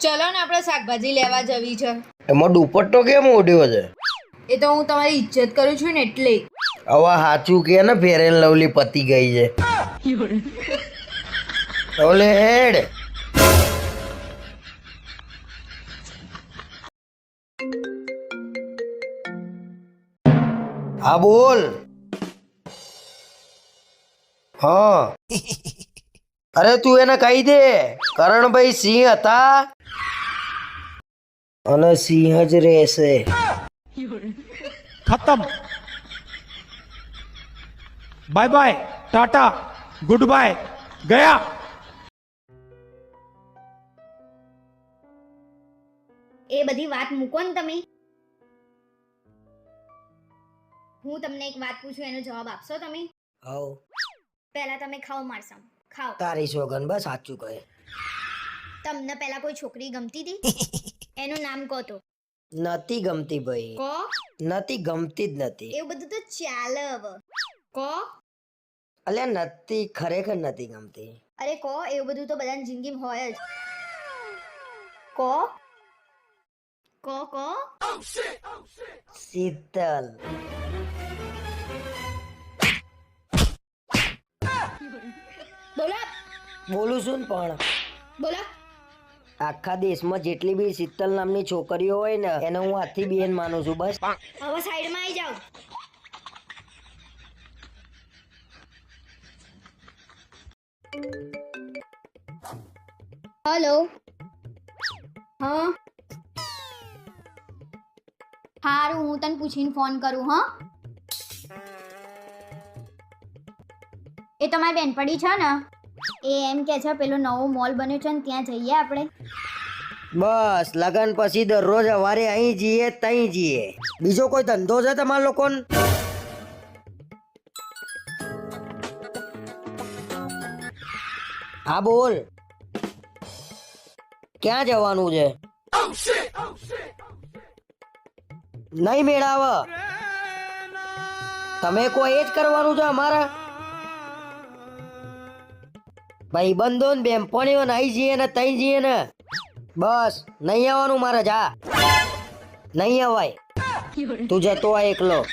ચલો ને આપણે શાકભાજી લેવા જવી છે. એમાં દુપટ્ટો કેમ ઓઢ્યો છે? એ તો હું તમારી ઇજ્જત કરું છું ને એટલે. હવે સાચું કે ને ફેરેન લવલી પતી ગઈ છે. ઓલે હેડ. હા બોલ. હા. અરે તું એને કહી દે. કરણભાઈ સિંહ હતા. અને સિંહ જ રહેશે. ખતમ. Bye bye Tata goodbye ગયા. એ બધી વાત મૂકો ને તમે. હું તમને એક વાત પૂછું એનો જવાબ આપશો તમે? હવ પહેલા તમે ખાઓ મારસામાં. ખાઓ. તારી સોગન બસ સાચું કહે. તમને પહેલા કોઈ છોકરી ગમતી હતી? એનું નામ કહો તો. નથી ગમતી ભાઈ. કહો. નથી ગમતી જ નથી. એવું બધું તો ચાલે હવે કહો. અલ્યા નથી ખરેખર નથી ગમતી. અરે કહો એવું બધું તો બધાની જિંદગીમાં હોય જ. કહો. કહો કહો. શીતલ. બોલું છું ને પણ. બોલો. આખા દેશમાં જેટલી બી શીતલ નામની છોકરીઓ હોય ને એને હું હાથી બેન માનું છું બસ. હવે સાઈડમાં આવી જાઓ. હલો. હા. હારું હું તને પૂછીને ફોન કરું હા? એ તમારી બેનપડી છે ને? એ એમ કે છે, પેલો નવો મોલ બન્યો છે ને, ત્યાં જઈએ આપણે. બસ, લગન પછી દરરોજ સવારે અહીં જઈએ તઈ જઈએ. બીજો કોઈ ધંધો છે તમારા લોકોને? હા, બોલ. ક્યાં જવાનું છે? નહીં મેળાવ. તમે કોઈ એ જ કરવાનું છે અમારા? ભાઈ બંધો ને બેન ને અહીં જઈએ ને તઈ જઈએ ને. બસ, નહીં આવવાનું મારે, જા. નહીં અવાય. તું જતો આ એકલો.